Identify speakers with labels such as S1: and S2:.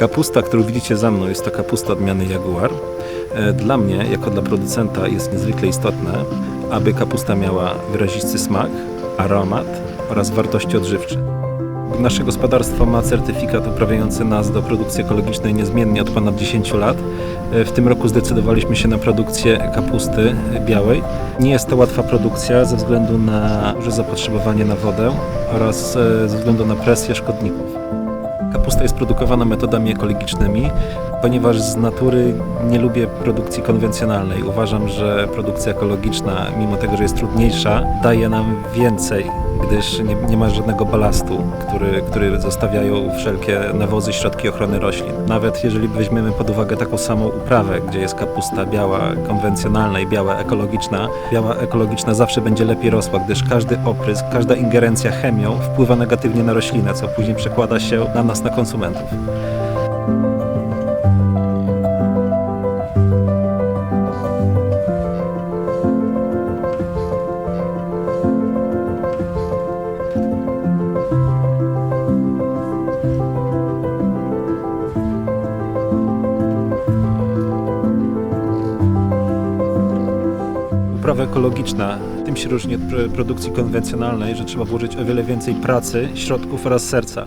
S1: Kapusta, którą widzicie za mną, jest to kapusta odmiany Jaguar. E, Dla mnie, jako dla producenta, jest niezwykle istotne, aby kapusta miała wyrazisty smak, aromat oraz wartości odżywcze. Nasze gospodarstwo ma certyfikat uprawiający nas do produkcji ekologicznej niezmiennie od ponad 10 lat. E, W tym roku zdecydowaliśmy się na produkcję kapusty białej. Nie jest to łatwa produkcja ze względu na duże zapotrzebowanie na wodę oraz e, ze względu na presję szkodników. Kapusta jest produkowana metodami ekologicznymi, ponieważ z natury nie lubię produkcji konwencjonalnej. Uważam, że produkcja ekologiczna, mimo tego, że jest trudniejsza, daje nam więcej, gdyż nie, nie ma żadnego balastu, który, który zostawiają wszelkie nawozy, środki ochrony roślin. Nawet jeżeli weźmiemy pod uwagę taką samą uprawę, gdzie jest kapusta biała konwencjonalna i biała ekologiczna, biała ekologiczna zawsze będzie lepiej rosła, gdyż każdy oprysk, każda ingerencja chemią wpływa negatywnie na roślinę, co później przekłada się na nas, na konsumentów. Uprawa ekologiczna tym się różni od pr- produkcji konwencjonalnej, że trzeba włożyć o wiele więcej pracy, środków oraz serca.